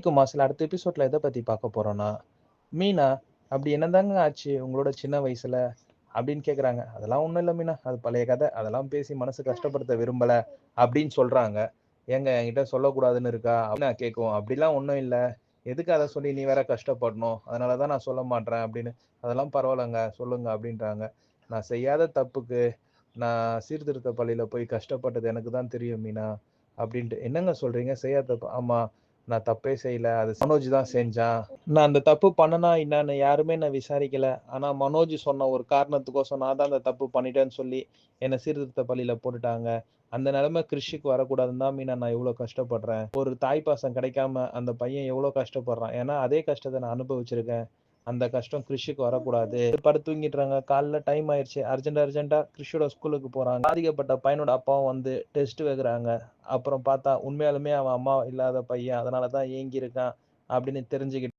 குமாஸ்ல அடுத்த எபிசோட்ல எதை பத்தி பார்க்க போறோம்னா, மீனா அப்படி என்னதாங்க ஆச்சு உங்களோட சின்ன வயசுல? அப்படின்னு கேக்குறாங்க அதெல்லாம் ஒண்ணும் இல்ல மீனா. அது பழைய கதை. அதெல்லாம் பேசி மனசு கஷ்டப்படுத்த விரும்பல அப்படின்னு சொல்றாங்க. ஏங்க என்கிட்ட சொல்லக்கூடாதுன்னு இருக்கா? அப்படின்னு நான் கேட்கும் அப்படிலாம் ஒன்றும் இல்ல. எதுக்கு அதை சொல்லி நீ வேற கஷ்டப்படணும்? அதனால தான் நான் சொல்ல மாட்டேன் அப்படின்னு. அதெல்லாம் பரவாயில்லங்க. சொல்லுங்க அப்படின்றாங்க. நான் செய்யாத தப்புக்கு நான் சீர்திருத்த பள்ளியில போய் கஷ்டப்பட்டது எனக்கு தான் தெரியும் மீனா. அப்படின்ட்டு. என்னங்க சொல்றீங்க? செய்யாத தப்பு ஆமா. நான் தப்பே செய்யல. அது மனோஜ் தான் செஞ்சான். நான் அந்த தப்பு பண்ணனா என்னன்னு யாருமே நான் விசாரிக்கல. ஆனா மனோஜ் சொன்ன ஒரு காரணத்துக்கோசம் நான் தான் அந்த தப்பு பண்ணிட்டேன்னு சொல்லி என்னை சீர்திருத்த பள்ளியில போட்டுட்டாங்க. அந்த நிலைமை கிருஷிக்கு வரக்கூடாதுன்னு தான் மீனா நான் இவ்ளோ கஷ்டப்படுறேன். ஒரு தாய் பாசம் கிடைக்காம அந்த பையன் எவ்வளோ கஷ்டப்படுறான். ஏன்னா அதே கஷ்டத்தை நான் அனுபவிச்சிருக்கேன். அந்த கஷ்டம் கிறிஷுக்கு வரக்கூடாது. படுத்து தூங்கிடுறாங்க. காலைல டைம் ஆயிருச்சு. அர்ஜென்ட் அர்ஜென்ட்டா கிறிஷோட ஸ்கூலுக்கு போறாங்க. பாதிக்கப்பட்ட பையனோட அப்பாவும் வந்து டெஸ்ட் வைக்கிறாங்க. அப்புறம் பார்த்தா உண்மையாலுமே அவன் அம்மா இல்லாத பையன். அதனாலதான் தான் ஏங்கியிருக்கான் அப்படின்னு தெரிஞ்சுக்கிட்டு